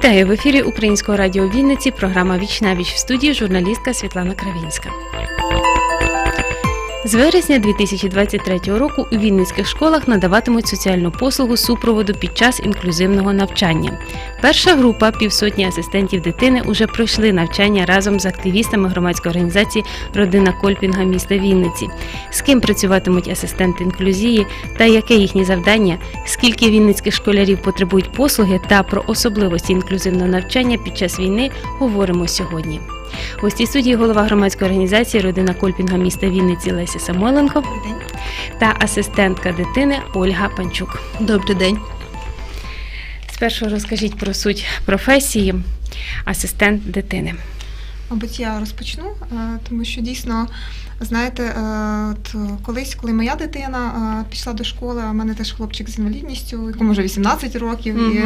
Вітаю в ефірі Українського радіо Вінниці. Програма Віч на віч в студії журналістка Світлана Кравінська. З вересня 2023 року у вінницьких школах надаватимуть соціальну послугу супроводу під час інклюзивного навчання. Перша група півсотні асистентів дитини уже пройшли навчання разом з активістами громадської організації Родина Кольпінга міста Вінниці. З ким працюватимуть асистенти інклюзії та яке їхнє завдання, скільки вінницьких школярів потребують послуги та про особливості інклюзивного навчання під час війни говоримо сьогодні. У судді студії голова громадської організації Родина Кольпінга міста Вінниці Леся Самойленко та асистентка дитини Ольга Панчук. Добрий день. Спершу розкажіть про суть професії асистент дитини. Мабуть, я розпочну, е, тому що дійсно, знаєте, е, от колись, коли моя дитина е, пішла до школи, в мене теж хлопчик з інвалідністю, якому вже 18 років, і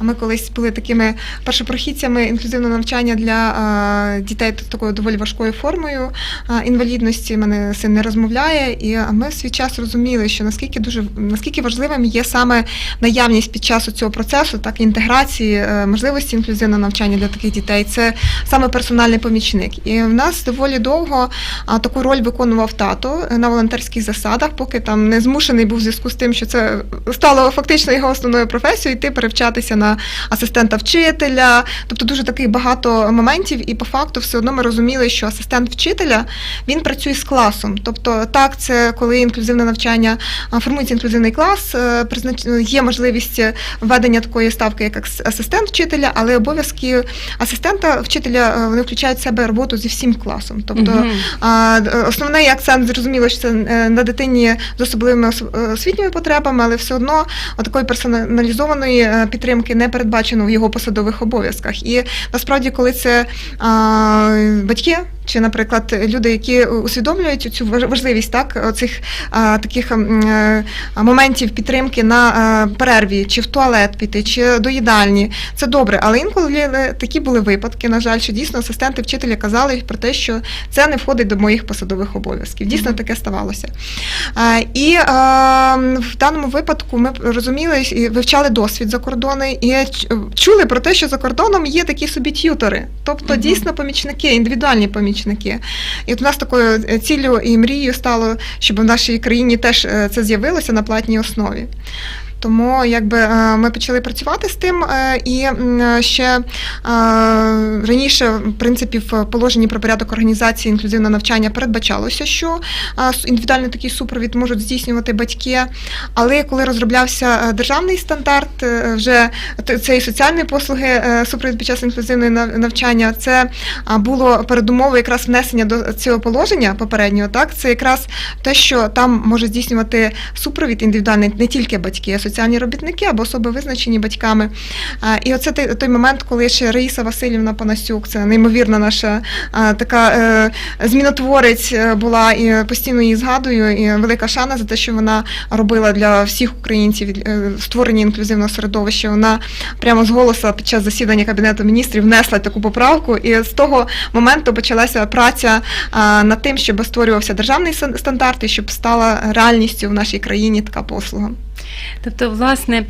ми колись були такими першопрохідцями інклюзивного навчання для е, дітей такою доволі важкою формою е, інвалідності. У Мене син не розмовляє, і ми в свій час розуміли, що наскільки дуже наскільки важливим є саме наявність під час цього процесу, так інтеграції е, можливості інклюзивного навчання для таких дітей. Це саме персональний помічник. І в нас доволі довго таку роль виконував тато е, на волонтерських засадах, поки там не змушений був в зв'язку з тим, що це стало фактично його основною професією, йти перевчатися на асистента вчителя. Тобто дуже таких багато моментів, і по факту все одно ми розуміли, що асистент вчителя він працює з класом. Тобто, так, це коли інклюзивне навчання формується інклюзивний клас, е, є можливість введення такої ставки, як асистент вчителя, але обов'язки асистента вчителя е, вони включають в себе роботу зі всім класом. Тобто Мгм. Основний акцент зрозуміло, що це е, на дитині з особливими е, освітніми потребами, але все одно такої персоналізованої е, підтримки не передбачено в його посадових обов'язках. І насправді, коли це батьки. Чи, наприклад, люди, які усвідомлюють цю важливість так цих таких м, е, моментів підтримки на е, перерві, чи в туалет піти, чи до їдальні, це добре. Але інколи такі були випадки, на жаль, що дійсно асистенти вчителя казали про те, що це не входить до моїх посадових обов'язків. Дійсно, таке ставалося. І е, в даному випадку ми розуміли і вивчали досвід за кордони і чули про те, що за кордоном є такі собі т'ютори, тобто дійсно помічники, індивідуальні помічники. І от у нас такою е, ціллю і мрією стало, щоб в нашій країні теж е, це з'явилося на платній основі. Тому якби е, ми почали працювати з тим, е, і ще е, раніше, в принципі, в положенні про порядок організації інклюзивного навчання передбачалося, що індивідуальний такий супровід можуть здійснювати батьки. Але коли розроблявся державний стандарт, вже т- цієї соціальної послуги супровід під час інклюзивного навчання, це було передумовою якраз внесення до цього положення попереднього. Так, це якраз те, що там може здійснювати супровід індивідуальний не тільки батьки, а соціальні робітники або особи визначені батьками. І оце той, момент, коли ще Раїса Васильівна Панасюк, це неймовірна наша така е, змінотворець е, була, і постійно її згадую. І велика шана за те, що вона робила для всіх українців е, створення інклюзивного середовища. Вона прямо з голосу під час засідання кабінету міністрів внесла таку поправку, і з того моменту почалася праця над тим, щоб створювався державний стандарт і щоб стала реальністю в нашій країні така послуга. Тобто, власне,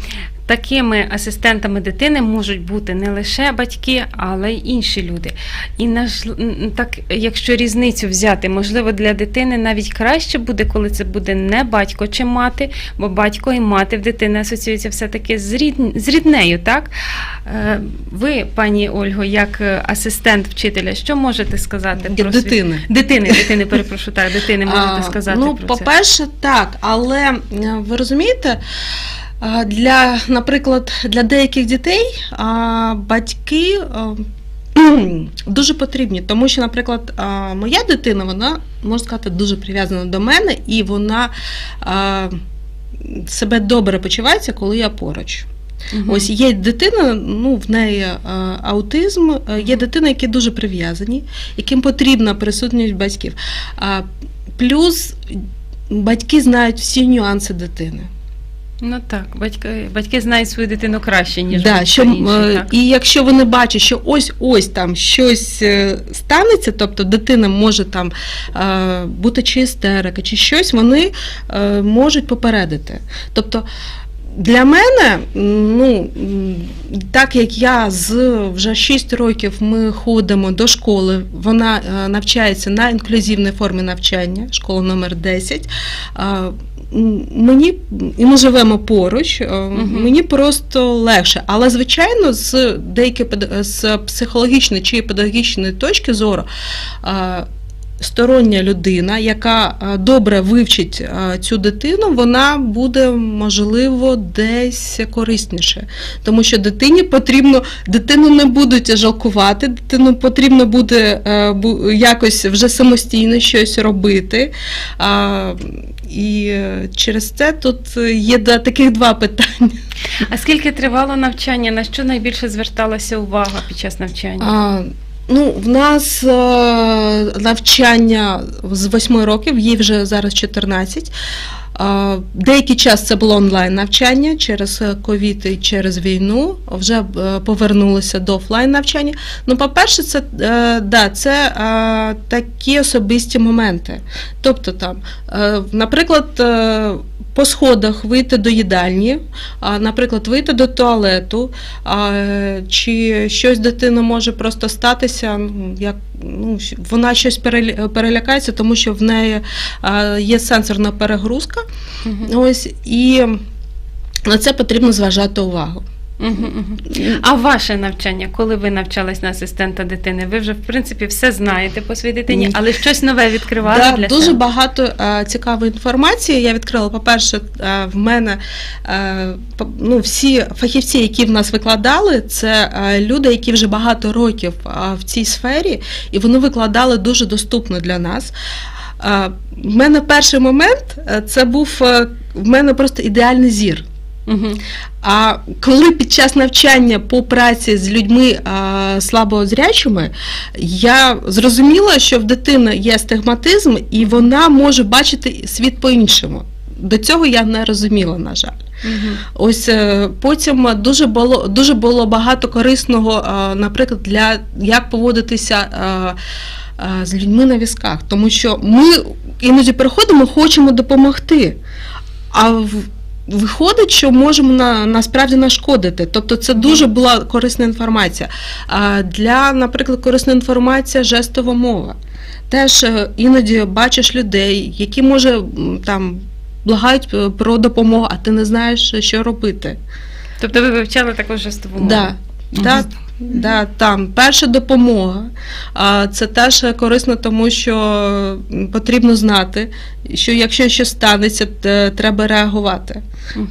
такими асистентами дитини можуть бути не лише батьки, але й інші люди. І так, якщо різницю взяти, можливо, для дитини навіть краще буде, коли це буде не батько чи мати, бо батько і мати в дитини асоціюються все-таки з, рід... з ріднею, так? Е, Ви, пані Ольго, як е, асистент вчителя, що можете сказати про свій- дитини. Дитини, дитини, перепрошую, так, дитини можете А, сказати Ну, про це. по-перше, так, але е, ви розумієте, для, наприклад, для деяких дітей батьки. Дуже потрібні, тому що, наприклад, моя дитина, вона можна сказати, дуже прив'язана до мене, і вона себе добре почувається, коли я поруч. Мгм. Ось є дитина, ну в неї аутизм, е, є дитина, які дуже прив'язані, яким потрібна присутність батьків. Плюс батьки знають всі нюанси дитини. Ну так, батьки, батьки знають свою дитину краще, ніж Да, що, інший, е, так. і якщо вони бачать, що ось ось там щось е, станеться, тобто дитина може там е, бути чи істерика, чи щось, вони можуть попередити. Тобто Для мене, ну так як я з вже 6 років ми ходимо до школи, вона навчається на інклюзивній формі навчання, школа номер 10. Мені і ми живемо поруч, е, мені просто легше. Але звичайно, з деякої з психологічної чи педагогічної точки зору. е, Стороння людина, яка е, добре вивчить цю дитину, вона буде можливо десь корисніше, тому що дитині потрібно дитину не будуть жалкувати, дитину потрібно буде якось вже самостійно щось робити. І через це тут є таких два питання. А скільки тривало навчання? На що найбільше зверталася увага під час навчання? А, ну, в нас е, навчання з 8 років, їй вже зараз 14. Деякий час це було онлайн навчання через е, ковід і через війну. Вже е, повернулися до офлайн навчання. Ну, по-перше, це, е, да, це такі особисті моменти. Тобто, там, наприклад, по сходах вийти до їдальні, наприклад, вийти до туалету, чи щось дитина може просто статися, ну, як ну, вона щось перелякається, тому що в неї є сенсорна перегрузка. Угу. Ось і на це потрібно зважати увагу. А ваше навчання, коли ви навчались на асистента дитини, ви вже в принципі все знаєте по своїй дитині, але щось нове відкривали Да, для дуже себе? багато е, цікавої інформації. Я відкрила. По-перше, е, в мене е, ну, всі фахівці, які в нас викладали, це люди, які вже багато років в цій сфері, і вони викладали дуже доступно для нас. Е, В мене перший момент це був в мене просто ідеальний зір. А коли під час навчання по праці з людьми а, слабозрячими, я зрозуміла, що в дитини є стигматизм, і вона може бачити світ по-іншому. До цього я не розуміла, на жаль. Мгм. Ось е, потім дуже було дуже було багато корисного, е, наприклад, для як поводитися. е, З людьми на візках, тому що ми іноді приходимо, хочемо допомогти. А виходить, що можемо на, насправді нашкодити. Тобто це дуже була корисна інформація. А для, наприклад, корисна інформація жестова мова. Теж е, іноді бачиш людей, які може там благають е, про допомогу, а ти не знаєш, що робити. Тобто ви вивчали також жестову мову? Да. Да, да, там перша допомога. Це теж корисно, тому що потрібно знати, що якщо щось станеться, треба реагувати.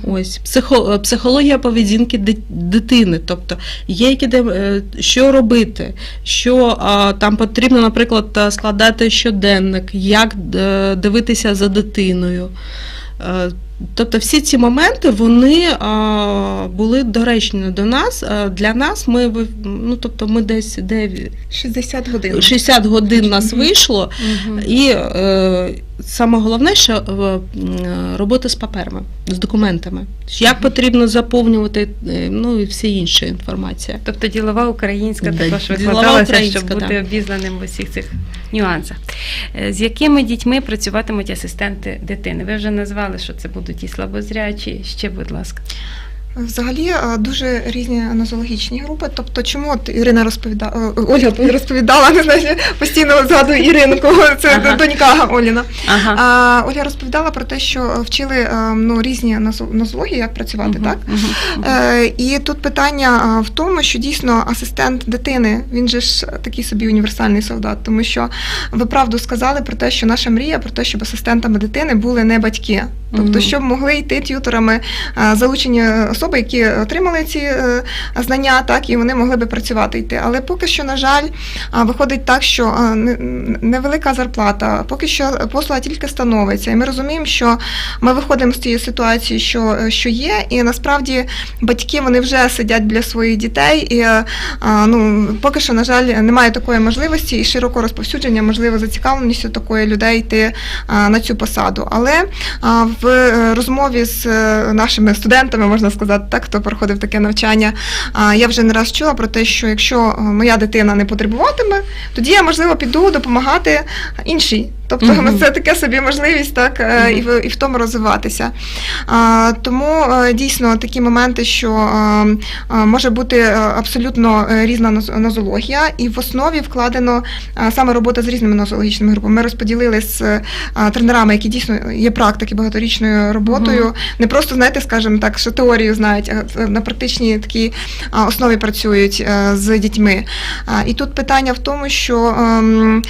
Ось психо, психологія поведінки дитини, тобто є які де- е, що робити, що там потрібно, наприклад, е, складати щоденник, як е, дивитися за дитиною. Е, Тобто всі ці моменти вони а, були доречні до нас. А Для нас ми ну, тобто ми десь де 60 годин. 60 годин нас вийшло, Мгм. і е, саме головне, що е, робота з паперами, з документами. Як потрібно заповнювати, е, ну і всі інша інформація. Тобто ділова українська Да, також викладалася, щоб бути да. обізнаним в усіх цих нюансах. Е, З якими дітьми працюватимуть асистенти дитини? Ви вже назвали, що це будуть і слабозрячі. Ще, будь ласка. Взагалі е, дуже різні нозологічні групи. Тобто, чому от Ірина розповідала, Ольга розповідала, не знаю, постійно згадую Іринку, це Ага. донька Оліна. Ага. А, Оля розповідала про те, що вчили е, ну, різні нозо- нозології, як працювати, Мгм, так? мгм. Е, І тут питання е, в тому, що дійсно асистент дитини, він же ж такий собі універсальний солдат, тому що ви правду сказали про те, що наша мрія про те, щоб асистентами дитини були не батьки. Тобто, щоб могли йти т'юторами е, залучені особи, які отримали ці е, знання, так і вони могли би працювати йти. Але поки що, на жаль, виходить так, що невелика зарплата, поки що послуга тільки становиться. І ми розуміємо, що ми виходимо з цієї ситуації, що, що є, і насправді батьки вони вже сидять біля своїх дітей, і ну, поки що, на жаль, немає такої можливості і широко розповсюдження, можливо, зацікавленістю такої людей йти на цю посаду. Але в е, розмові з е, нашими студентами, можна сказати, так, хто проходив таке навчання, я вже не раз чула про те, що якщо е, моя дитина не потребуватиме, тоді я, можливо, піду допомагати іншій Тобто ну, це таке собі можливість так е, і, в, і в тому розвиватися. А, тому е, дійсно такі моменти, що е, е, може бути абсолютно різна нозологія, і в основі вкладено саме робота з різними нозологічними групами. Ми розподілили з тренерами, які дійсно є практики багаторічною роботою. Мгм. Не просто знаєте, скажімо так, що теорію знають, а на практичній такій а, основі працюють з дітьми. А, І тут питання в тому, що ем,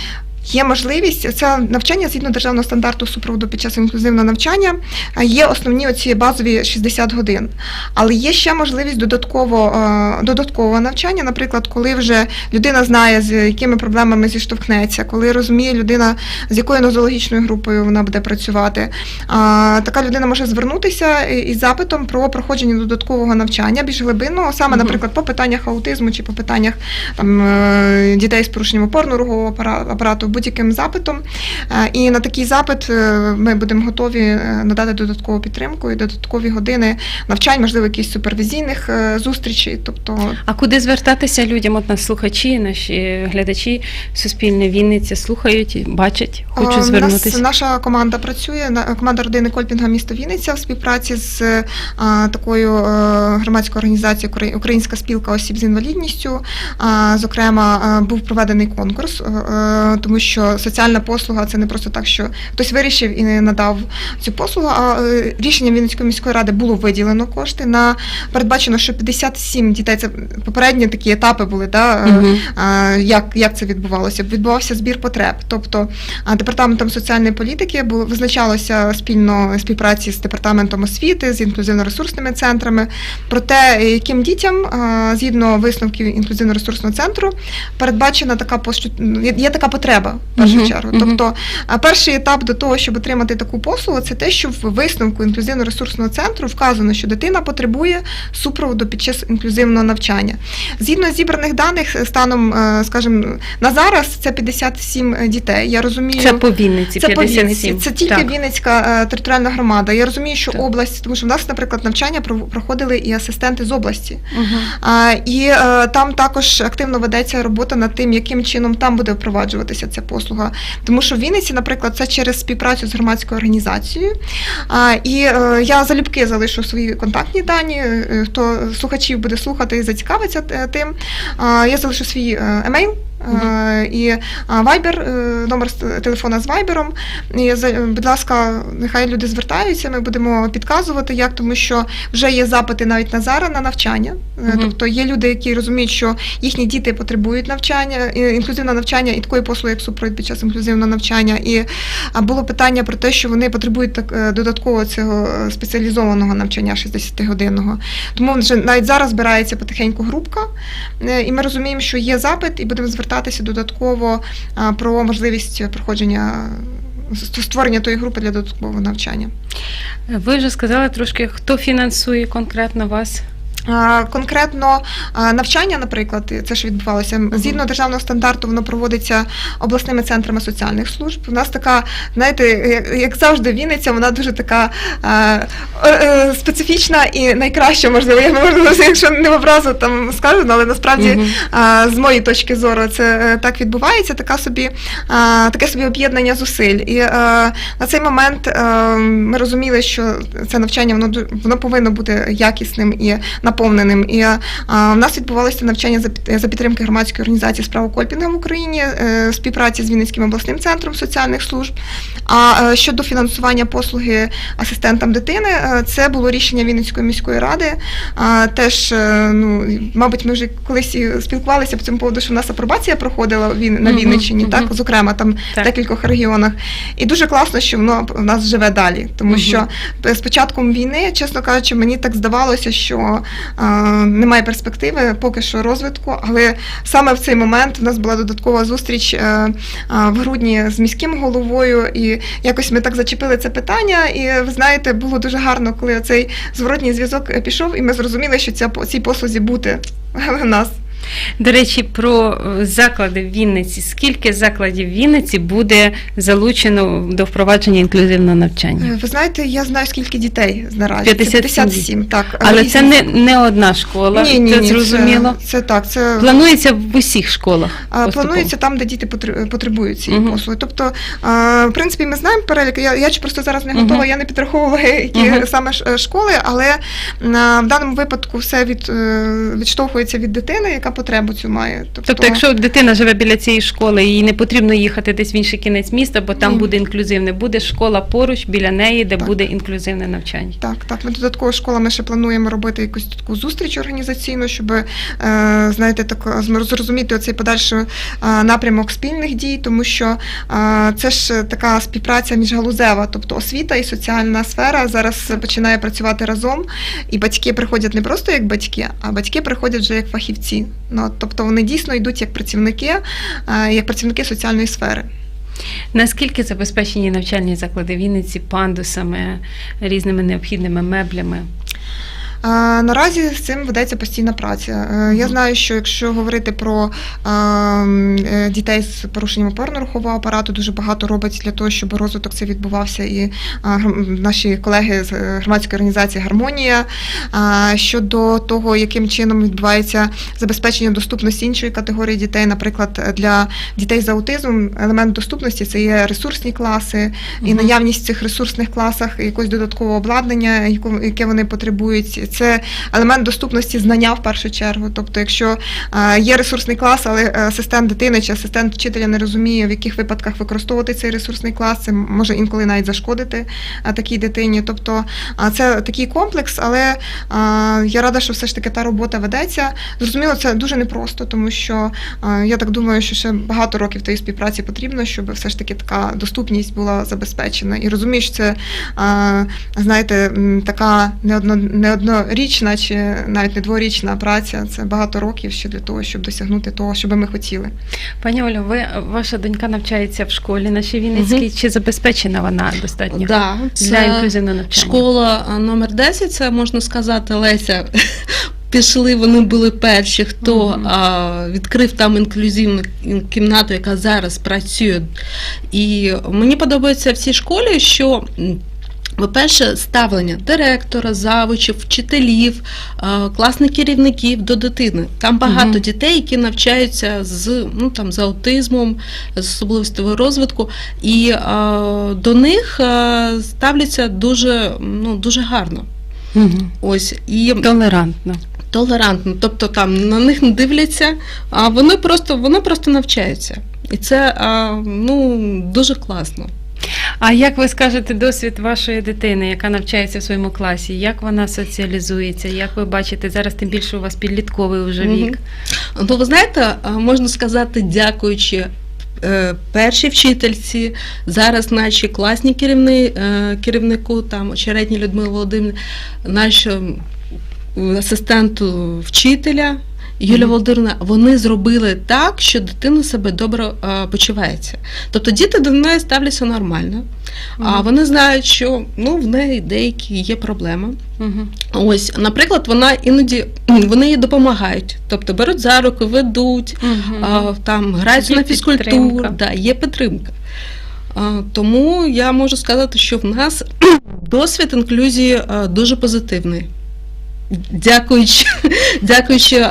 Є можливість це навчання згідно державного стандарту супроводу під час інклюзивного навчання. Є основні оці базові 60 годин, але є ще можливість додатково, е, додаткового навчання. Наприклад, коли вже людина знає, з якими проблемами зіштовхнеться, коли розуміє людина, з якою нозологічною групою вона буде працювати. Така людина може звернутися із запитом про проходження додаткового навчання більш глибинного, саме, наприклад, по питаннях аутизму чи по питаннях там, е, дітей з порушенням опорно-рухового апара- апарату, будь-яким запитом. Е, І на такий запит е, ми будемо готові е, надати додаткову підтримку і додаткові години навчань, можливо, якісь супервізійних зустрічей. Тобто А куди звертатися людям? От нас слухачі, наші глядачі Суспільне Вінниця слухають, бачать, хочуть нас- звернутися. наша команда працює команда родини Кольпінга міста Вінниця в співпраці з такою громадською організацією «Украї- Українська спілка осіб з інвалідністю. Зокрема, був проведений конкурс, тому що соціальна послуга це не просто так, що хтось вирішив і не надав цю послугу. А е, рішенням Вінницької міської ради було виділено кошти на передбачено, що 57 дітей. Це попередні такі етапи були. Да, а, Як, як це відбувалося? Відбувався збір потреб. Тобто департаментом соціальної політики було визначалося спільно співпраці з департаментом освіти, з інклюзивно-ресурсними центрами про те, яким дітям згідно висновків інклюзивно-ресурсного центру передбачена така є така потреба в першу Мгм, чергу. Тобто, перший етап до того, щоб отримати таку послугу, це те, що в висновку інклюзивно-ресурсного центру вказано, що дитина потребує супроводу під час інклюзивного навчання. Згідно зібраних даних, станом, е, скажімо, на зараз це 57 дітей. Я розумію, Це по Вінниці, це по 57. Вінниці. Це тільки Так. Вінницька е, територіальна громада. Я розумію, що Так. область, тому що в нас, наприклад, навчання проходили і асистенти з області. А, і е, там також активно ведеться робота над тим, яким чином там буде впроваджуватися ця послуга. Тому що в Вінниці, наприклад, це через співпрацю з громадською організацією. І е, я залюбки залишу свої контактні дані. е, Хто слухачів буде слухати і зацікавиться е, тим. Я залишу свій емейл. Е, І Viber, е, номер телефона з Viber. І, будь ласка, нехай люди звертаються, ми будемо підказувати, як, тому що вже є запити навіть на зараз на навчання. Мгм. Тобто є люди, які розуміють, що їхні діти потребують навчання, і- інклюзивного навчання і такої послуги, як супровід під час інклюзивного навчання. І було питання про те, що вони потребують так додатково цього спеціалізованого навчання 60-годинного. Тому вже навіть зараз збирається потихеньку групка, і ми розуміємо, що є запит, і будемо звертатися додатково про можливість проходження створення тої групи для додаткового навчання. Ви вже сказали трошки, хто фінансує конкретно вас. Конкретно навчання, наприклад, це що відбувалося згідно державного стандарту, воно проводиться обласними центрами соціальних служб. У нас така, знаєте, як, завжди, Вінниця, вона дуже така е, е, специфічна і найкраща, можливо. Я можливо, якщо не в образу там скажу, але насправді з моєї точки зору це е, так відбувається. Така собі таке собі об'єднання зусиль. І е, на цей момент е, ми розуміли, що це навчання воно воно повинно бути якісним і наповненим. І е, в нас відбувалося навчання за за підтримки громадської організації справа Кольпінга в Україні, е, співпраці з Вінницьким обласним центром соціальних служб. А е, щодо фінансування послуги асистентам дитини, е, це було рішення Вінницької міської ради. Теж, е, ну, мабуть, ми вже колись і спілкувалися по цьому поводу, що в нас апробація проходила на Вінниччині, мгм. так, зокрема, там Так. в декількох регіонах. І дуже класно, що воно в нас живе далі. Тому Мгм. що з початком війни, чесно кажучи, мені так здавалося, що е, немає перспективи поки що розвитку. Але саме в цей момент у нас була додаткова зустріч е, е, в грудні з міським головою, і якось ми так зачепили це питання. І ви знаєте, було дуже гарно, коли цей зворотній зв'язок пішов, і ми зрозуміли, що ця по- цій послузі бути в нас. До речі, про е, заклади в Вінниці. Скільки закладів в Вінниці буде залучено до впровадження інклюзивного навчання? Е, Ви знаєте, я знаю, скільки дітей наразі. 57 57, так. Але Різні це не, не одна школа, ні, ні, це ні, зрозуміло. Це, це так, це Планується в усіх школах. Поступово? Планується там, де діти потребують цієї Мгм. послуги. Тобто, в принципі, ми знаємо перелік. Я, я просто зараз не готова, Мгм. я не підраховувала, які Мгм. саме е, школи, але в даному випадку все від, е, відштовхується від дитини, яка потребу цю має. Тобто, тобто, якщо дитина живе біля цієї школи, їй не потрібно їхати десь в інший кінець міста, бо там Ні. буде інклюзивне, буде школа поруч біля неї, де Так. буде інклюзивне навчання. Так, так. Ми додатково школа, ми ще плануємо робити якусь таку зустріч організаційну, щоб е, знаєте, так зрозуміти оцей подальший е, напрямок спільних дій, тому що е, це ж така співпраця міжгалузева, тобто освіта і соціальна сфера зараз починає працювати разом, і батьки приходять не просто як батьки, а батьки приходять вже як фахівці. Ну, тобто вони дійсно йдуть як працівники, е, як працівники соціальної сфери. Наскільки забезпечені навчальні заклади Вінниці пандусами, різними необхідними меблями? Е, Наразі з цим ведеться постійна праця. Е, Я знаю, що якщо говорити про е, дітей з порушенням опорно-рухового апарату, дуже багато робить для того, щоб розвиток це відбувався. І наші колеги з громадської організації Гармонія щодо того, яким чином відбувається забезпечення доступності іншої категорії дітей, наприклад, для дітей з аутизмом, елемент доступності це є ресурсні класи, і наявність в цих ресурсних класах якогось додаткового обладнання, яке вони потребують. Це елемент доступності знання в першу чергу. Тобто, якщо е, є ресурсний клас, але е, асистент дитини чи асистент вчителя не розуміє, в яких випадках використовувати цей ресурсний клас, це може інколи навіть зашкодити е, такій дитині. Тобто це такий комплекс, але я рада, що все ж таки та робота ведеться. Зрозуміло, це дуже непросто, тому що я так думаю, що ще багато років тієї співпраці потрібно, щоб все ж таки така доступність була забезпечена. І розумію, що це знаєте, така не одно однорічна чи навіть не дворічна праця. Це багато років ще для того, щоб досягнути того, що би ми хотіли. Пані Олю, ви ваша донька навчається в школі нашій Вінницькій. Чи забезпечена вона достатньо Да, для інклюзивного навчання? школа номер 10, це можна сказати, Леся. Пішли, вони були перші, хто Мгм. а, відкрив там інклюзивну кімнату, яка зараз працює. І мені подобається в цій школі, що. По-перше, ставлення директора, завучів, вчителів, класних керівників до дитини. Там багато Мгм. дітей, які навчаються з, ну, там, з аутизмом, з особливостями розвитку, і а, до них ставляться дуже, ну, дуже гарно. Мгм. Ось і Толерантно. толерантно. Тобто там на них не дивляться, а вони просто, вони просто навчаються. І це а, ну, дуже класно. А як ви скажете досвід вашої дитини, яка навчається в своєму класі? Як вона соціалізується? Як ви бачите, зараз тим більше у вас підлітковий вже вік? Ну, ви знаєте, можна сказати, дякуючи. е, Першій вчительці, зараз наші класні керівни, е, керівнику, там очеретні Людмила Володимирівна, нашому асистенту вчителя Юлія Мгм. Володимирівна, вони зробили так, що дитина себе добре е, почувається. Тобто діти до неї ставляться нормально, а Мгм. вони знають, що ну, в неї деякі є проблеми. Мгм. Ось, наприклад, вона іноді вони їй допомагають, тобто беруть за руки, ведуть, Мгм. а, там граються Є на фізкультуру, да, є підтримка. А, тому я можу сказати, що в нас досвід інклюзії а, дуже позитивний. Дякуючи, дякуючи,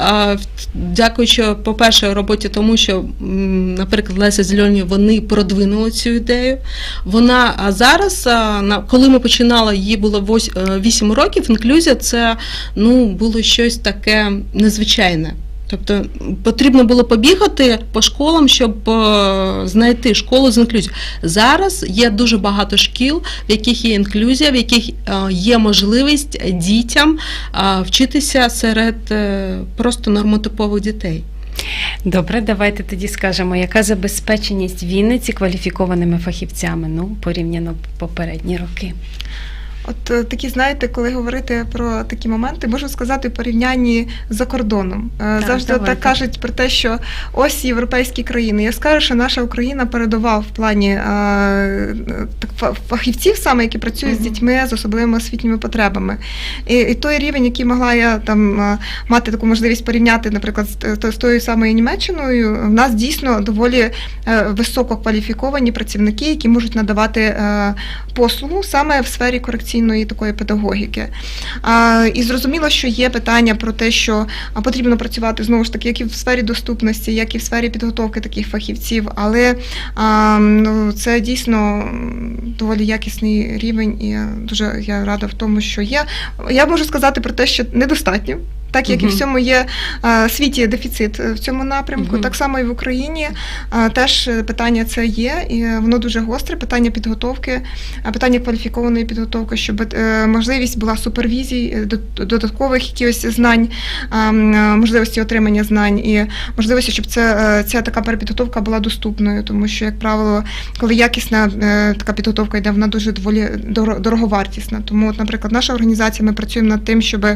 дякуючи, по-перше, роботі тому, що, наприклад, Леся Зельоні, вони продвинули цю ідею. Вона зараз, коли ми починали, їй було 8 років, інклюзія це ну, було щось таке незвичайне. Тобто потрібно було побігати по школам, щоб е, знайти школу з інклюзією. Зараз є дуже багато шкіл, в яких є інклюзія, в яких е, є можливість дітям е, вчитися серед просто нормотипових дітей. Добре, давайте тоді скажемо, яка забезпеченість Вінниці кваліфікованими фахівцями, ну, порівняно попередні роки. От е, такі, знаєте, коли говорити про такі моменти, можу сказати в порівнянні за кордоном. Е, Так, Завжди давайте. так кажуть про те, що ось європейські країни. Я скажу, що наша Україна передова в плані е, так, фахівців, саме які працюють з дітьми з особливими освітніми потребами. І, і той рівень, який могла я там мати таку можливість порівняти, наприклад, з, з тою самою Німеччиною, в нас дійсно доволі е, високо кваліфіковані працівники, які можуть надавати послугу саме в сфері корекційної такої педагогіки. І зрозуміло, що є питання про те, що потрібно працювати знову ж таки, як і в сфері доступності, як і в сфері підготовки таких фахівців, але ну, це дійсно доволі якісний рівень, і дуже я рада в тому, що є. Я можу сказати про те, що недостатньо. Так як і в всьому є світі дефіцит е, в цьому напрямку, так само і в Україні теж е, питання це є, і е, воно дуже гостре. Питання підготовки, е, питання кваліфікованої підготовки, щоб можливість була супервізій, до- додаткових якихось знань, можливості отримання знань і можливості, щоб це ця така перепідготовка була доступною, тому що, як правило, коли якісна така підготовка йде, вона дуже доволі доро- дороговартісна. Тому, от, наприклад, наша організація, ми працюємо над тим, щоб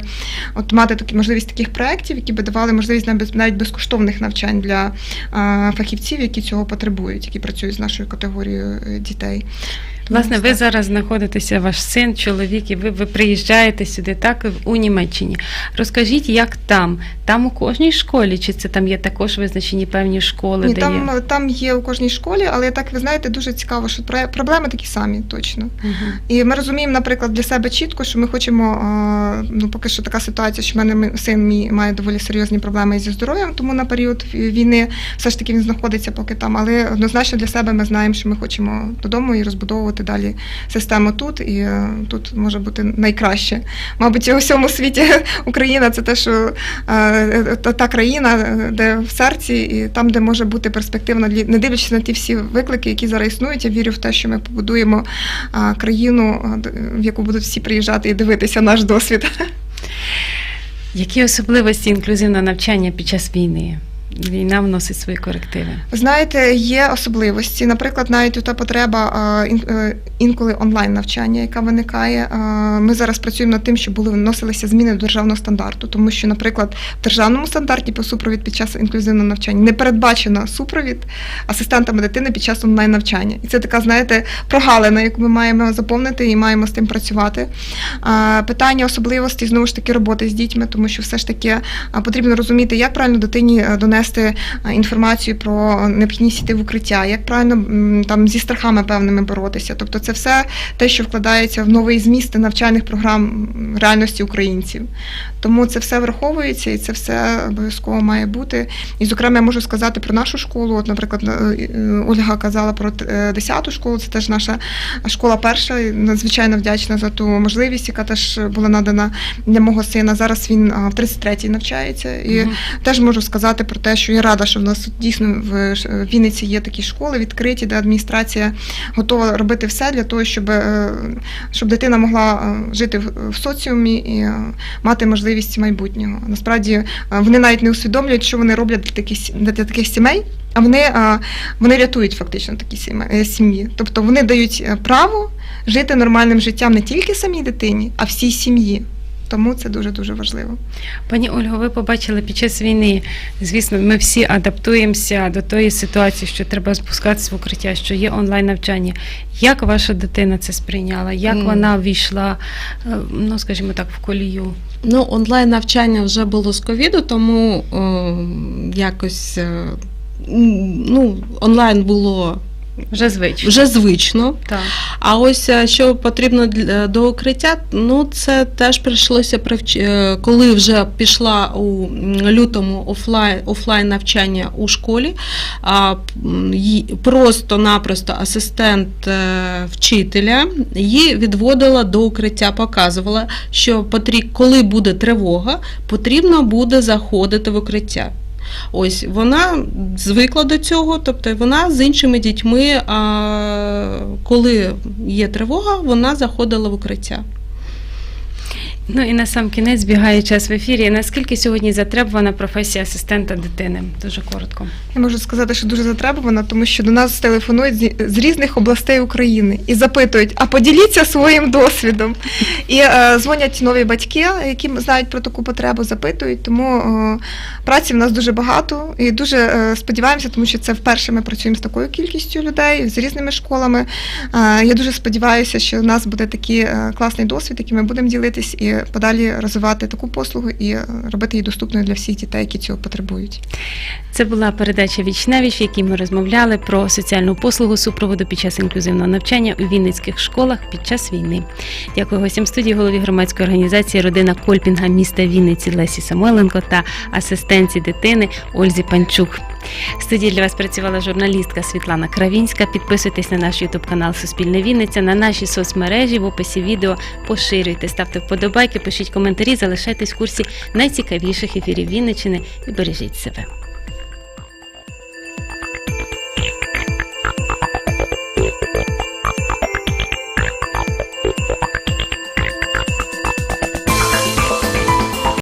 от мати такі можливість таких проєктів, які би давали можливість навіть безкоштовних навчань для фахівців, які цього потребують, які працюють з нашою категорією е, дітей. Власне, ви зараз знаходитеся, ваш син, чоловік, і ви, ви приїжджаєте сюди, так, у Німеччині. Розкажіть, як там? Там у кожній школі, чи це там є також визначені певні школи, Ні, де там, є? там є у кожній школі, але так ви знаєте, дуже цікаво, що проблеми такі самі точно. Мгм. І ми розуміємо, наприклад, для себе чітко, що ми хочемо. Ну, поки що така ситуація, що в мене син мій має доволі серйозні проблеми зі здоров'ям, тому на період війни все ж таки він знаходиться поки там. Але однозначно для себе ми знаємо, що ми хочемо додому і розбудовувати далі систему тут. І е, тут може бути найкраще. Мабуть, у всьому світі Україна це те, що е, та, країна, е, де в серці, і там, де може бути перспективно, не дивлячись на ті всі виклики, які зараз існують. Я вірю в те, що ми побудуємо країну, в яку будуть всі приїжджати і дивитися наш досвід. Які особливості інклюзивного навчання під час війни? Війна вносить свої корективи. Знаєте, є особливості. Наприклад, навіть та потреба е, інколи онлайн навчання, яка виникає. Ми зараз працюємо над тим, щоб були вносилися зміни до державного стандарту, тому що, наприклад, в державному стандарті по супровід під час інклюзивного навчання не передбачено супровід асистентами дитини під час онлайн навчання. І це така, знаєте, прогалина, яку ми маємо заповнити і маємо з тим працювати. Питання особливостей знову ж таки роботи з дітьми, тому що все ж таки потрібно розуміти, як правильно дитині е, донести інформацію про необхідність йти в укриття, як правильно там зі страхами певними боротися. Тобто, це все те, що вкладається в новий зміст навчальних програм реальності українців. Тому це все враховується і це все обов'язково має бути. І, зокрема, я можу сказати про нашу школу. От, наприклад, е, е, Ольга казала про е, 10-ту школу, це теж наша школа перша. Надзвичайно вдячна за ту можливість, яка теж була надана для мого сина. Зараз він в 33-й навчається. І Мгм. теж можу сказати про те, що я рада, що в нас дійсно в Вінниці є такі школи відкриті, де адміністрація готова робити все для того, щоб, е, щоб дитина могла е, жити в, соціумі і е, мати можливість майбутнього. Насправді вони навіть не усвідомлюють, що вони роблять для таких, для таких сімей. А вони, вони рятують фактично такі сім'ї-. Тобто вони дають право жити нормальним життям не тільки самій дитині, а всій сім'ї. Тому це дуже дуже важливо. Пані Ольго, ви побачили під час війни, звісно, ми всі адаптуємося до тої ситуації, що треба спускатися в укриття, що є онлайн навчання. Як ваша дитина це сприйняла? Як М. вона війшла, е, ну скажімо так, в колію? Ну, онлайн навчання вже було з ковіду, тому е, якось е, ну, онлайн було Вже звично. вже звично. Так. А ось е, що потрібно для- до укриття, ну це теж прийшлося привч... е, коли вже пішла у лютому офлайн, офлайн навчання у школі. Просто-напросто асистент е, вчителя її відводила до укриття, показувала, що коли буде тривога, потрібно буде заходити в укриття. Ось вона звикла до цього, тобто вона з іншими дітьми, коли є тривога, вона заходила в укриття. Ну і на сам кінець збігає час в ефірі. Наскільки сьогодні затребувана професія асистента дитини? Дуже коротко. Я можу сказати, що дуже затребувана, тому що до нас телефонують з різних областей України і запитують: а поділіться своїм досвідом. І е, дзвонять нові батьки, які знають про таку потребу, запитують. Тому е, праці в нас дуже багато і дуже е, сподіваємося, тому що це вперше ми працюємо з такою кількістю людей з різними школами. Е, я дуже сподіваюся, що у нас буде такий е, класний досвід, який ми будемо ділитись і подалі розвивати таку послугу і робити її доступною для всіх дітей, які цього потребують. Це була передача Віч навіч, в якій ми розмовляли про соціальну послугу супроводу під час інклюзивного навчання у вінницьких школах під час війни. Дякую гостям студії, голові громадської організації Родина Кольпінга міста Вінниці Лесі Самойленко та асистенці дитини Ользі Панчук. В студії для вас працювала журналістка Світлана Кравінська. Підписуйтесь на наш ютуб канал Суспільне Вінниця, на наші соцмережі в описі відео. Поширюйте, ставте вподобайки, пишіть коментарі, залишайтесь в курсі найцікавіших ефірів Вінничини і бережіть себе.